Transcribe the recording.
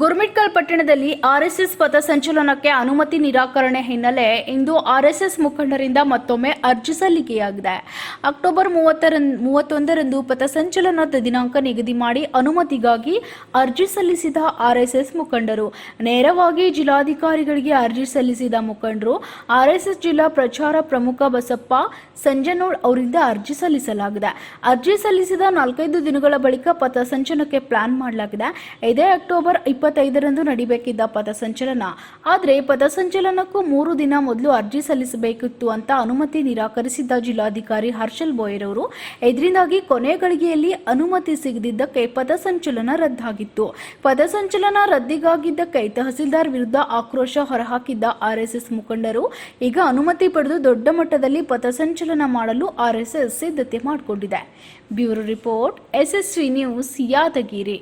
ಗುರ್ಮಿಟ್ಕಲ್ ಪಟ್ಟಣದಲ್ಲಿ ಆರ್ಎಸ್ಎಸ್ ಪಥಸಂಚಲನಕ್ಕೆ ಅನುಮತಿ ನಿರಾಕರಣೆ ಹಿನ್ನೆಲೆ ಇಂದು ಆರ್ಎಸ್ಎಸ್ ಮುಖಂಡರಿಂದ ಮತ್ತೊಮ್ಮೆ ಅರ್ಜಿ ಸಲ್ಲಿಕೆಯಾಗಿದೆ. ಅಕ್ಟೋಬರ್ ಮೂವತ್ತರ ಮೂವತ್ತೊಂದರಂದು ಪಥಸಂಚಲನದ ದಿನಾಂಕ ನಿಗದಿ ಮಾಡಿ ಅನುಮತಿಗಾಗಿ ಅರ್ಜಿ ಸಲ್ಲಿಸಿದ ಆರ್ಎಸ್ಎಸ್ ಮುಖಂಡರು. ನೇರವಾಗಿ ಜಿಲ್ಲಾಧಿಕಾರಿಗಳಿಗೆ ಅರ್ಜಿ ಸಲ್ಲಿಸಿದ ಮುಖಂಡರು, ಆರ್ಎಸ್ಎಸ್ ಜಿಲ್ಲಾ ಪ್ರಚಾರ ಪ್ರಮುಖ ಬಸಪ್ಪ ಸಂಜನೋಳ್ ಅವರಿಂದ ಅರ್ಜಿ ಸಲ್ಲಿಸಲಾಗಿದೆ. ಅರ್ಜಿ ಸಲ್ಲಿಸಿದ ನಾಲ್ಕೈದು ದಿನಗಳ ಬಳಿಕ ಪಥಸಂಚಲನಕ್ಕೆ ಪ್ಲಾನ್ ಮಾಡಲಾಗಿದೆ. ಇದೇ ಅಕ್ಟೋಬರ್ ಇಪ್ಪತ್ತೈದರಂದು ನಡಿಬೇಕಿದ್ದ ಪಥಸಂಚಲನ ಆದರೆ ಪಥಸಂಚಲನಕ್ಕೂ ಮೂರು ದಿನ ಮೊದಲು ಅರ್ಜಿ ಸಲ್ಲಿಸಬೇಕಿತ್ತು ಅಂತ ಅನುಮತಿ ನಿರಾಕರಿಸಿದ್ದ ಜಿಲ್ಲಾಧಿಕಾರಿ ಹರ್ಷಲ್ ಬೋಯರ್ ಅವರು ಇದರಿಂದಾಗಿ ಕೊನೆ ಗಳಿಗೆಯಲ್ಲಿ ಅನುಮತಿ ಸಿಗದಿದ್ದಕ್ಕೆ ಪಥಸಂಚಲನ ರದ್ದಾಗಿತ್ತು. ಪಥಸಂಚಲನ ರದ್ದಿಗಾಗಿದ್ದಕ್ಕೆ ತಹಸೀಲ್ದಾರ್ ವಿರುದ್ಧ ಆಕ್ರೋಶ ಹೊರಹಾಕಿದ್ದ ಆರ್ಎಸ್ಎಸ್ ಮುಖಂಡರು. ಈಗ ಅನುಮತಿ ಪಡೆದು ದೊಡ್ಡ ಮಟ್ಟದಲ್ಲಿ ಪಥಸಂಚಲನ ಮಾಡಲು ಆರ್ಎಸ್ಎಸ್ ಸಿದ್ಧತೆ ಮಾಡಿಕೊಂಡಿದೆ. Bureau report, SSV news Yadgiri.